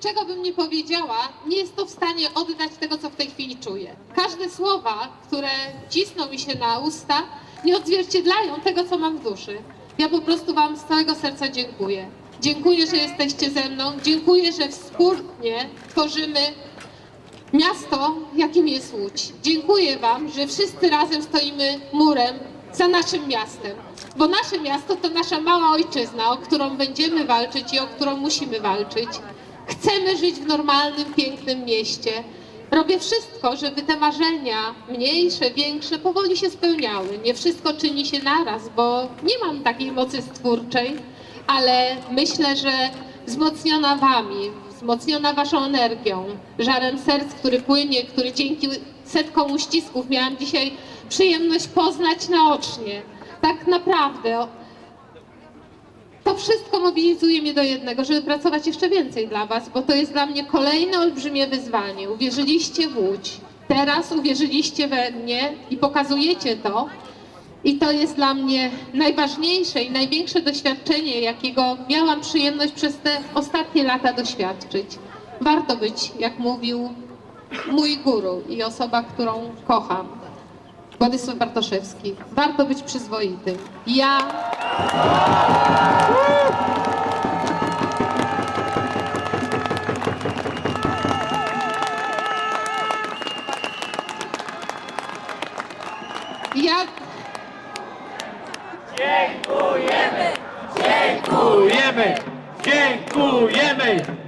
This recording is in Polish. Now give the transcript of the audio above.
czego bym nie powiedziała, nie jest to w stanie oddać tego, co w tej chwili czuję. Każde słowa, które cisną mi się na usta, nie odzwierciedlają tego, co mam w duszy. Ja po prostu Wam z całego serca dziękuję. Dziękuję, że jesteście ze mną. Dziękuję, że wspólnie tworzymy miasto, jakim jest Łódź. Dziękuję Wam, że wszyscy razem stoimy murem za naszym miastem. Bo nasze miasto to nasza mała ojczyzna, o którą będziemy walczyć i o którą musimy walczyć. Chcemy żyć w normalnym, pięknym mieście. Robię wszystko, żeby te marzenia, mniejsze, większe, powoli się spełniały. Nie wszystko czyni się naraz, bo nie mam takiej mocy stwórczej, ale myślę, że wzmocniona Wami, wzmocniona Waszą energią, żarem serc, który płynie, który dzięki setkom uścisków miałam dzisiaj przyjemność poznać naocznie. Tak naprawdę to wszystko mobilizuje mnie do jednego, żeby pracować jeszcze więcej dla Was, bo to jest dla mnie kolejne olbrzymie wyzwanie. Uwierzyliście w Łódź, teraz uwierzyliście we mnie i pokazujecie to. I to jest dla mnie najważniejsze i największe doświadczenie, jakiego miałam przyjemność przez te ostatnie lata doświadczyć. Warto być, jak mówił mój guru i osoba, którą kocham, Władysław Bartoszewski. Warto być przyzwoitym. Ja Ja Dziękujemy! Dziękujemy!